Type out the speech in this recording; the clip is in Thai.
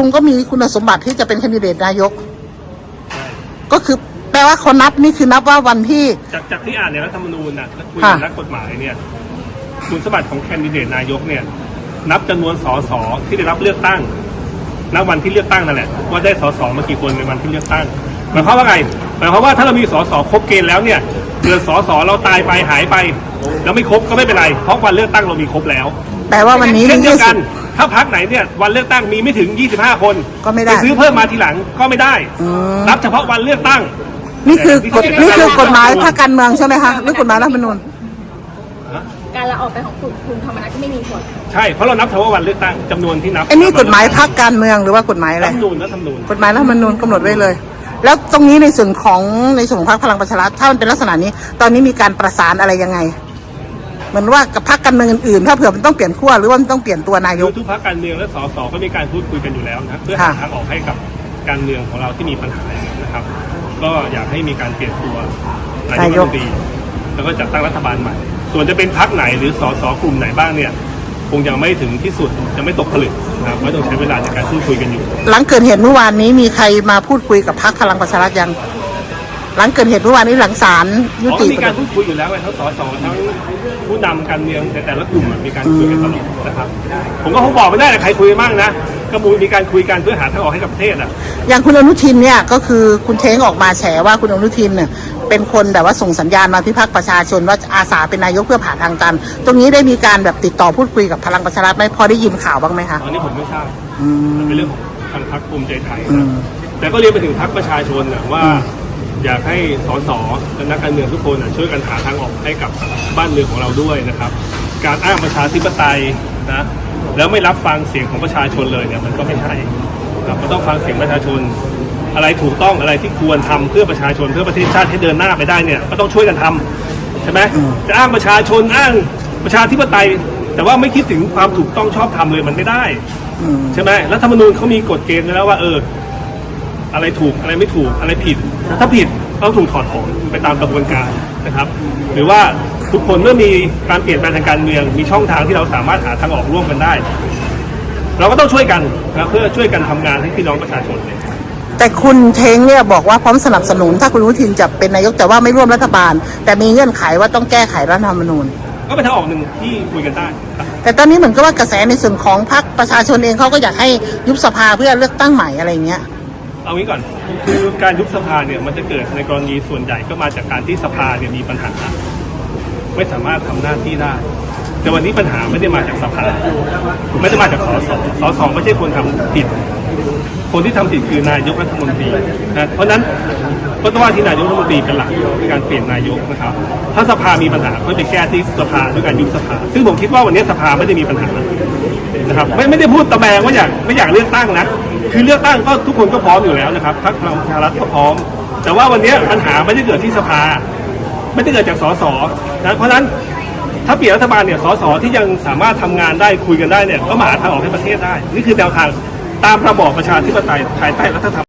ลุงก็มีคุณสมบัติที่จะเป็นแคนดิเดตนายกใช่ก็คือแปลว่าเขานับนี่คือนับว่าวันที่ จากจากที่อ่านในรัฐธรรมนูญนะและคุยค่ะกับนักกฎหมายเนี่ย คุณสมบัติของแคนดิเดตนายกเนี่ย นับจำนวนสสที่ได้รับเลือกตั้งณวันที่เลือกตั้งนั่นแหละว่าได้สสมากี่คนในวันที่เลือกตั้งหมายความว่าไงหมายความว่าถ้าเรามีสสครบเกณฑ์แล้วเนี่ยเกิดสสเราตายไปหายไป แล้วไม่ครบก็ไม่เป็นไรเพราะวันเลือกตั้งเรามีครบแล้วแปลว่าวันนี้เช่นเดียี่ยวสิกับน ถ้าพักไหนเนี่ยวันเลือกตั้งมีไม่ถึง 25 คนก็ไม่ได้ ปซื้อเพิ่มมาทีหลังก็ไม่ได้ อืมนับเฉพาะวันเลือกตั้ง นี่คือกฎนี่คือกฎหมายภาคการเมืองใช่ไหมคะหรือกฎหมายรัฐธรรมนูญ การลาออกไปของคุณคุณธรรมนัฐก็ไม่มีผล ใช่เพราะเรานับเฉพาะวันเลือกตั้งจำนวนที่นับไอ้นี่กฎหมายภาคการเมืองหรือว่ากฎหมายอะไร รัฐธรรมนูญรัฐธรรมนูญกฎหมายรัฐธรรมนูญกำหนดไว้เลย แล้วตรงนี้ในส่วนของในส่วนของพรรคพลังประชารัฐถ้ามันเป็นลักษณะนี้ ตอนนี้มีการประสานอะไรยังไง เหมือนว่ากับพรรคการเมืองอื่นๆ ถ้าเผื่อมันต้องเปลี่ยนขั้วหรือว่ามันต้องเปลี่ยนตัวนายคืก อทุกพรรคการเมืองและสสก็มีการพูดคุยกันอยู่แล้วนะเพื่อหาค่ะ ทางออกให้กับการเมืองของเราที่มีปัญหานะครับ ก็อยากให้มีการเปลี่ยนตัวนายกรัฐมนตรีแล้วก็จัดตั้งรัฐบาลใหม่ ส่วนจะเป็นพรรคไหนหรือสสกลุ่มไหนบ้างเนี่ย คงยังไม่ถึงที่สุดยังไม่ตกผลึกนะครับไม่ต้องใช้เวลาในการพูดคุยกันอยู่ หลังเกิดเหตุเมื่อวานนี้มีใครมาพูดคุยกับพรรคพลังประชารัฐยัง หลังเกิดเหตุเมื่อวานนี้หลังศาลยุอ๋อติมีการพูดคุยอยู่แล้วไงทั้งสสทั้งผู้นำการเมืองแต่แต่ละกลุ่มอะมีการคุยกันตลอดนะครับ ผมก็คงบอกไม่ได้นะใครคุยบ้างนะก็มูมีการคุยกันเพื่อหาทางออกให้กับประเทศอะ อย่างคุณอนุทินเนี่ยก็คือคุณเท้งออกมาแฉว่าคุณอนุทินเนี่ยเป็นคนแบบว่าส่งสัญญาณมาที่พรรคประชาชนว่าอาสาเป็นนายกเพื่อผ่าทางตันตรงนี้ได้มีการแบบติดต่อพูดคุยกับพลังประชารัฐไหมพอได้ยินข่าวบ้างไหมคะตอนนี้ผมไม่ทราบอืมมันเป็นเรื่องของทางพรรคภูมิใจไทยอืนะมแต่ก็เรียนไปถึงพรรคประชาชนนะว่า อยากให้สสและนักการเมืองทุกคนช่วยกันหาทางออกให้กับบ้านเมืองของเราด้วยนะครับ การอ้างประชาธิปไตยนะแล้วไม่รับฟังเสียงของประชาชนเลยเนี่ยมันก็ไม่ใช่ครับมันต้องฟังเสียงประชาชน อะไรถูกต้องอะไรที่ควรทำเพื่อประชาชนเพื่อประเทศชาติให้เดินหน้าไปได้เนี่ยก็ต้องช่วยกันทำใช่ไหมจะอ้างประชาชนอ้างประชาธิปไตย แต่ว่าไม่คิดถึงความถูกต้องชอบธรรมเลยมันไม่ได้ใช่ไหมรัฐธรรมนูญเขามีกฎเกณฑ์แล้วว่าเออ อะไรถูกอะไรไม่ถูกอะไรผิด ถ้าผิดต้องถูกถอดถอนไปตามกระบวนการนะครับ หรือว่าทุกคนเมื่อมีการเปลี่ยนแปลงทางการเมือง มีช่องทางที่เราสามารถหาทางออกร่วมกันได้ เราก็ต้องช่วยกันนะเพื่อช่วยกันทำงานให้พี่น้องประชาชนเนี่ยแต่คุณเท้งเนี่ยบอกว่าพร้อมสนับสนุน ถ้าคุณอนุทินจะเป็นนายกแต่ว่าไม่ร่วมรัฐบาล แต่มีเงื่อนไขว่าต้องแก้ไขรัฐธรรมนูญ ก็เป็นทางออกหนึ่งที่คุยกันได้ครับแต่ตอนนี้เหมือนกับว่ากระแสในส่วนของพรรคประชาชนเองเขาก็อยากให้ยุบสภาเพื่อเลือกตั้งใหม่อะไรอย่างเงี้ย เอางี้ก่อนคือการยุบสภาเนี่ยมันจะเกิดในกรณีส่วนใหญ่ก็มาจากการที่สภาเนี่ยมีปัญหา ไม่สามารถทำหน้าที่ได้ แต่วันนี้ปัญหาไม่ได้มาจากสภา ไม่ได้มาจากสสสสไม่ใช่คนทำผิด คนที่ทำผิดคือนายกรัฐมนตรีนะเพราะฉะนั้นก็ต้องว่าที่นายกรัฐมนตรีเป็นหลักในการเปลี่ยนนายกนะครับ ถ้าสภามีปัญหาก็ไปแก้ที่สภาด้วยการยุบสภา ซึ่งผมคิดว่าวันนี้สภาไม่ได้มีปัญหา นะครับไม่ไม่ได้พูดตะแบงว่าอยากไม่อยากเลือกตั้งนะคือเลือกตั้งก็ทุกคนก็พร้อมอยู่แล้วนะครับพรรคพลังประชารัฐก็พร้อม แต่ว่าวันนี้ปัญหาไม่ได้เกิดที่สภา ไม่ได้เกิดจากสสนะเพราะฉะนั้นถ้าเปลี่ยนรัฐบาลเนี่ยสสที่ยังสามารถทำงานได้คุยกันได้เนี่ยก็มาหาทางออกให้ประเทศได้ นี่คือแนวทางตามระบอบประชาธิปไตยภายใต้รัฐธรรม